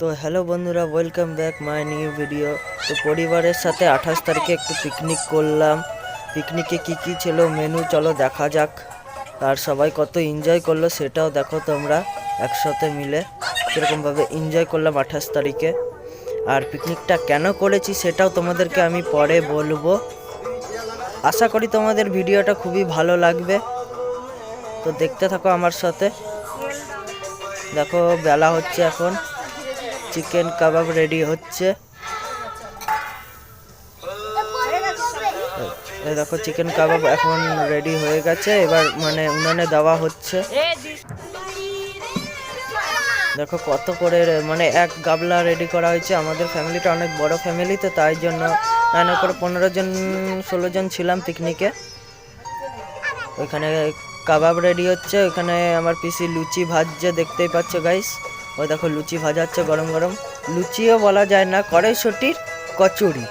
তো হ্যালো বন্ধুরা welcome back my new video তো পরিবারের সাথে আঠাশ তারিখে একটু পিকনিক করলাম। পিকনিকে কি কি ছিল মেনু চলো দেখা যাক। আর সবাই কত এনজয় করল সেটাও দেখো তোমরা একসাথে মিলে। কীরকমভাবে এনজয় করলাম আঠাশ তারিখে। আর পিকনিকটা কেন করেছি সেটাও তোমাদেরকে আমি পরে বলব। আশা করি তোমাদের ভিডিওটা খুবই ভালো লাগবে। তো দেখতে থাকো আমার সাথে। দেখো বেলা হচ্ছে এখন। চিকেন কাবাব রেডি হচ্ছে। দেখো, চিকেন কাবাব এখন রেডি হয়ে গেছে। এবার মানে উনানে দেওয়া হচ্ছে। দেখো কত করে মানে এক গাবলা রেডি করা হয়েছে। আমাদের ফ্যামিলিটা অনেক বড় ফ্যামিলি, তো তাই জন্য না না করে পনেরো জন, ষোলো জন ছিলাম পিকনিকে। ওইখানে কাবাব রেডি হচ্ছে। ওইখানে আমার পিসি লুচি ভাজছে, দেখতেই পাচ্ছ গাইস ওই দেখো লুচি ভাজা হচ্ছে গরম গরম। লুচিও বলা যায় না, কড়াইশুটির কচুরি।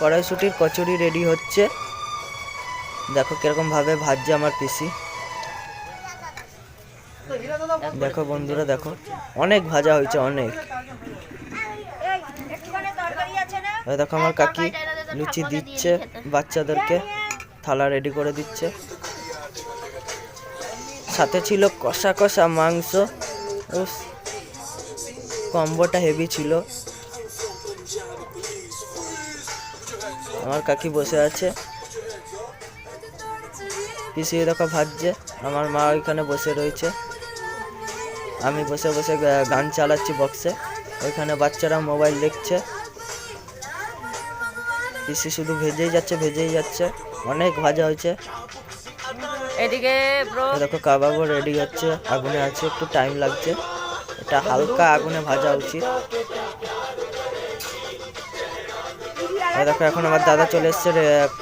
কড়াইশুটির কচুরি রেডি হচ্ছে। দেখো কীরকম ভাবে ভাজছে আমার পিসি। দেখো বন্ধুরা, দেখো, অনেক ভাজা হয়েছে, অনেক। দেখো আমার কাকি লুচি দিচ্ছে, বাচ্চাদেরকে থালা রেডি করে দিচ্ছে। সাথে ছিল কষা কষা মাংস। কম্বোটা হেভি ছিল। আমার কাকি বসে আছে। পিসি দেখো ভাজছে। আমার মা ওইখানে বসে রয়েছে। আমি বসে বসে গান চালাচ্ছি বক্সে ওইখানে বাচ্চারা মোবাইল দেখছে। পিসি শুধু ভেজেই যাচ্ছে ভেজেই যাচ্ছে। অনেক ভাজা হয়েছে। এদিকে দেখো কাবাবও রেডি হচ্ছে। আগুনে আছে একটু টাইম লাগছে। এটা হালকা আগুনে ভাজা উচিত। দেখো এখন আমার দাদা চলে এসছে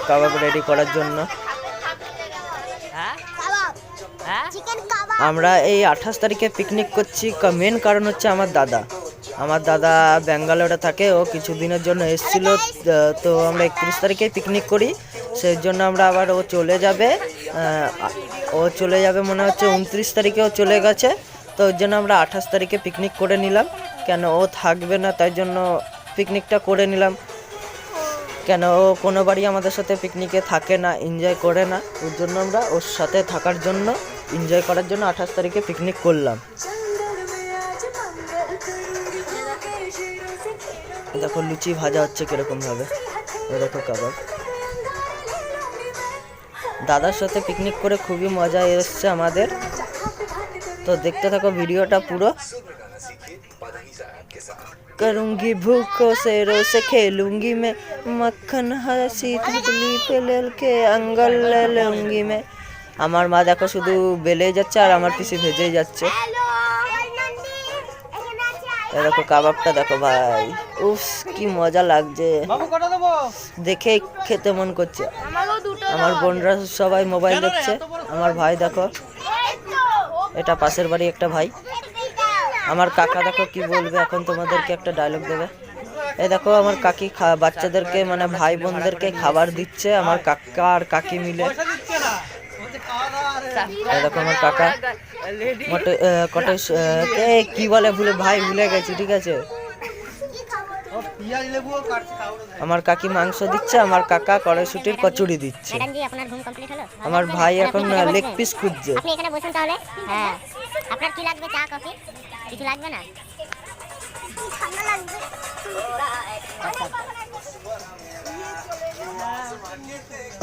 কাবাব রেডি করার জন্য। হ্যাঁ? হ্যাঁ? আমরা এই আঠাশ তারিখে পিকনিক করছি। মেন কারণ হচ্ছে আমার দাদা। আমার দাদা ব্যাঙ্গালোরে থাকে ও কিছু দিনের জন্য এসেছিল। তো আমরা একত্রিশ তারিখে পিকনিক করি। সেই জন্য আমরা আবার ও চলে যাবে। ও চলে যাবে মনে হচ্ছে উনত্রিশ তারিখে ও চলে গেছে। তো ওর জন্য আমরা আঠাশ তারিখে পিকনিক করে নিলাম। কেন ও থাকবে না, তাই জন্য পিকনিকটা করে নিলাম। কেন ও কোনো বাড়ি আমাদের সাথে পিকনিকে থাকে না এনজয় করে না। ওর জন্য আমরা ওর সাথে থাকার জন্য এনজয় করার জন্য আঠাশ তারিখে পিকনিক করলাম। দেখো লুচি ভাজা হচ্ছে কীরকমভাবে দেখো কাবাব। দাদার সাথে পিকনিক করে খুবই মজা এসছে আমাদের। তো দেখতে থাকো ভিডিওটা পুরো करूंगी भूखों से रोज खेलूंगी मैं मक्खन हसी तितली पे लेल के अंगल ले लूंगी मैं আমার মা দেখো শুধু বেলেই যাচ্ছে আর আমার পিসি ভেজেই যাচ্ছে এই দেখো কাবাবটা দেখো ভাই উফ কি মজা লাগছে দেখে খেতে মন করছে আমার বোনরা সবাই মোবাইল দেখছে আমার ভাই দেখো এটা পাশের বাড়ি একটা ভাই। আমার কাকা দেখো কি বলবে এখন তোমাদেরকে একটা ডায়লগ দেবে। এই দেখো আমার কাকি বাচ্চাদেরকে মানে ভাই বোনদেরকে খাবার দিচ্ছে আমার কাকা আর কাকি মিলে। দেখো আমার কাকা। মোটে আহ, কটে কে কি বলে ভুলে ভাই ভুলে গেছি ঠিক আছে? আমার কাকি মাংস দিচ্ছে আমার কাকা কড়াইশুটির কচুরি দিচ্ছে। ম্যাডাম জি আপনার ঘুম কমপ্লিট হলো? আমার ভাই এখন লেগ পিস খুঁজছে। আপনি এখানে বসুন তাহলে। হ্যাঁ। আপনার কি লাগবে চা কফি? কিছু লাগবে না?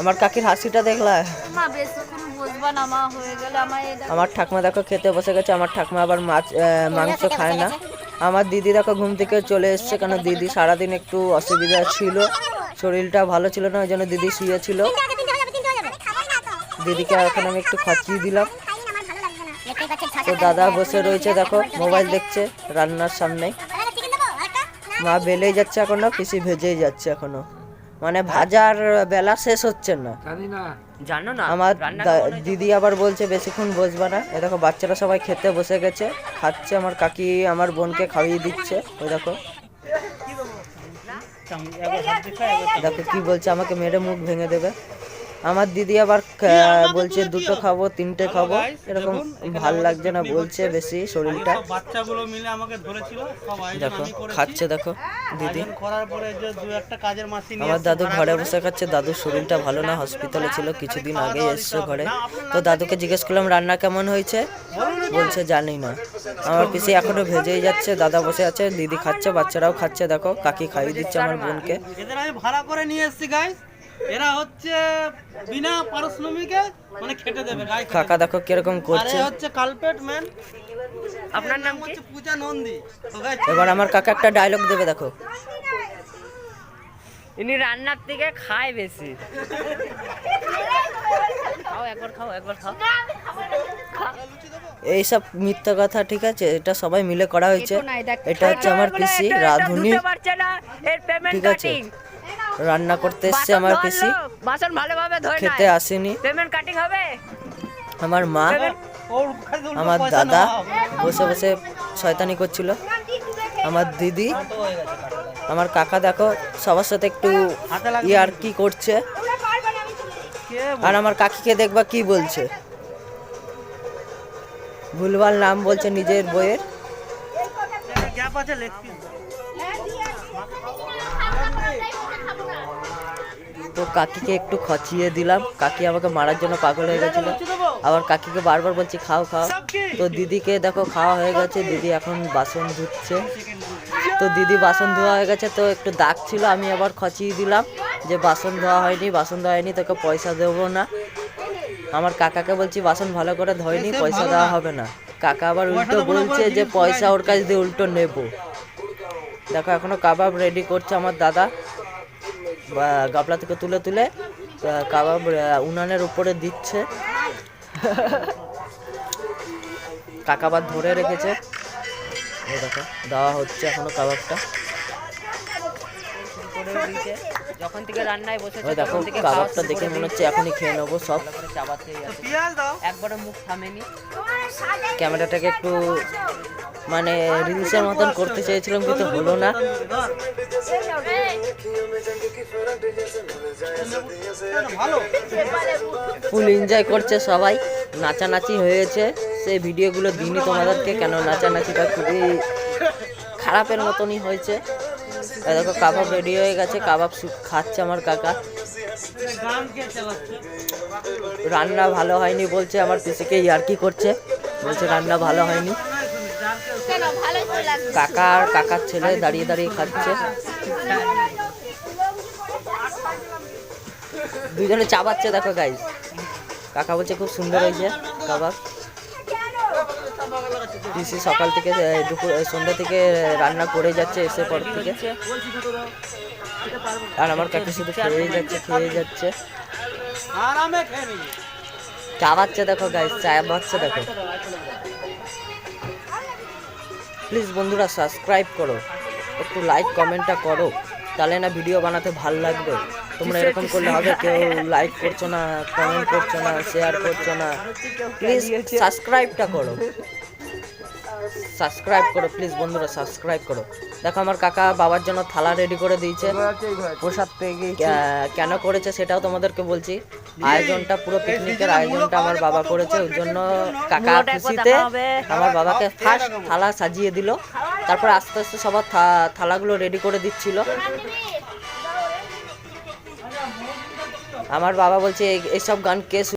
আমার কাকির হাসিটা দেখলা? মা বেশিক্ষণ বসবা না মা হয়ে গেলে আমার ঠাকমা দেখো খেতে বসে গেছে আমার ঠাকমা আবার মাছ মাংস খায় না। আমার দিদি দেখো ঘুম থেকে চলে এসছে কেন দিদি সারাদিন একটু অসুবিধা ছিল। শরীরটা ভালো ছিল না, ওই জন্য দিদি শুয়েছিল। দিদিকে এখন আমি একটু খাচ্ছিয়ে দিলাম। তো দাদা বসে রয়েছে, দেখো, মোবাইল দেখছে রান্নার সামনে। মা বেলেই যাচ্ছে এখনও, পিসি ভেজেই যাচ্ছে এখনও। মানে ভাজার বেলা শেষ হচ্ছে না। জানো না আমার দিদি আবার বলছে বেশিক্ষণ বসবা না। এ দেখো বাচ্চারা সবাই খেতে বসে গেছে খাচ্ছে আমার কাকি আমার বোনকে খাইয়ে দিচ্ছে ওই দেখো। দেখো কি বলছে আমাকে মেরে মুখ ভেঙে দেবে। আমার দিদি আবার বলছে দুটো খাব তিনটে খাব। এরকম ভালো লাগছে না বলছে বেশি শরীরটা। বাচ্চাগুলো মিলে আমাকে ধরেছিল দেখো খাচ্ছে দেখো দিদি। করার পরে যে দু একটা কাজের মাসি আমার দাদু ঘরে বসে খাচ্ছে দাদুর শরীরটা ভালো না হসপিটালে ছিল কিছুদিন আগে এসছে ঘরে। তো দাদুকে জিজ্ঞেস করলাম রান্না কেমন হয়েছে? বলছে জানি না। আমার পিসি এখনও ভেজেই যাচ্ছে দাদা বসে আছে দিদি খাচ্ছে বাচ্চারাও খাচ্ছে দেখো কাকি খাইয়ে দিচ্ছে আমার বোনকে। এদের আমি ভাড়া করে নিয়ে এসেছি গাইস এরা হচ্ছে বিনা পারিশ্রমিকে মানে খেটে দেবে কাকা দেখো কীরকম করছে। হচ্ছে কালপেট ম্যান আপনার নাম হচ্ছে পূজা নন্দী। এবার আমার কাকা একটা ডায়লগ দেবে দেখো। ইনি রান্নার থেকে খায় বেশি। খাও একবার খাও একবার খাও। এইসব মিথ্যা কথা ঠিক আছে? এটা সবাই মিলে করা হয়েছে। এটা হচ্ছে আমার পিসি রাধুনি। ঠিক আছে। কাটিং রান্না করতে এসছে আমার পিসি। বাসন ভালোভাবে ধরে খেতে আসেনি। পেমেন্ট কাটিং হবে? আমার মা আমার দাদা বসে বসে শয়তানি করছিল। আমার দিদি আমার কাকা দেখো সবার সাথে একটু ইয়ার কি করছে। আর আমার কাকিকে দেখবা কি বলছে। ভুলভাল নাম বলছে নিজের বইয়ের। তো কাকিকে একটু খচিয়ে দিলাম। কাকি আমাকে মারার জন্য পাগল হয়ে গেছিল। আবার কাকিকে বারবার বলছি, খাও খাও। তো দিদিকে দেখো, খাওয়া হয়ে গেছে। দিদি এখন বাসন ধুচ্ছে। তো দিদি বাসন ধোয়া হয়ে গেছে, তো একটু দাগ ছিল, আমি আবার খচিয়ে দিলাম যে বাসন ধোয়া হয়নি, বাসন ধোয়া হয়নি, তোকে পয়সা দেবো না। আমার কাকাকে বলছি, বাসন ভালো করে ধোয়নি, পয়সা দেওয়া হবে না। কাকা আবার উল্টো বলছে যে, পয়সা ওর কাছ দিয়ে উল্টো নেব। দেখো, এখনও কাবাব রেডি করছে আমার দাদা। গাবলা থেকে তুলে তুলে আহ, কাবাব আহ, উনানের উপরে দিচ্ছে। কাকা আবার ধরে রেখেছে। এই দেখো দেওয়া হচ্ছে এখনও কাবাবটা। যখন থেকে রান্নায় বসেছে দেখো কাবাবটা দেখে মনে হচ্ছে এখনই খেয়ে নেব সব। মুখ থামেনি। ক্যামেরাটাকে একটু মানে রিলসের মতন করতে চেয়েছিলাম কিন্তু হলো না। ফুল এনজয় করছে সবাই। নাচানাচি হয়েছে। সেই ভিডিওগুলো দিনই তোমাদেরকে, কেন নাচানাচিটা খুবই খারাপের মতনই হয়েছে। দেখো, কাবাব রেডি হয়ে গেছে। কাবাব খাচ্ছে আমার কাকা। রান্না ভালো হয়নি বলছে, আমার পিসিকে ইয়ার্কি করছে। বলছে রান্না ভালো হয়নি। কাকা আর কাকার ছেলে দাঁড়িয়ে দাঁড়িয়ে খাচ্ছে। দুজনে চাবাচ্ছে দেখো গাইজ কাকা বলছে খুব সুন্দর হয়েছে কাবাব। পিসি সকাল থেকে দুপুর সন্ধ্যা থেকে রান্না করে যাচ্ছে, এসে পর থেকে। আর আমার কাকি শুধু খেয়েই যাচ্ছে খেয়ে যাচ্ছে। খেয়ে চাবাচ্ছে দেখো গাইজ চাবাচ্ছে দেখো। প্লিজ বন্ধুরা সাবস্ক্রাইব করো একটু লাইক কমেন্টটা করো তাহলে না ভিডিও বানাতে ভালো লাগবে। তোমরা এরকম করলে হবে কেউ লাইক করছ না কমেন্ট করছ না শেয়ার করছ না প্লিজ সাবস্ক্রাইবটা করো। সাবস্ক্রাইব করো প্লিজ বন্ধুরা সাবস্ক্রাইব করো। দেখো আমার কাকা বাবার জন্য থালা রেডি করে দিয়েছে। প্রসাদ পেয়ে কেন করেছে সেটাও তোমাদেরকে বলছি। আয়োজনটা পুরো পিকনিকের আয়োজনটা আমার বাবা করেছে ওর জন্য কাকা খুশিতে আমার বাবাকে ফার্স্ট থালা সাজিয়ে দিল। তারপর আস্তে আস্তে সবার থা- থালাগুলো রেডি করে দিচ্ছিল। আমার বাবা বলছে "এই- এইসব গান কে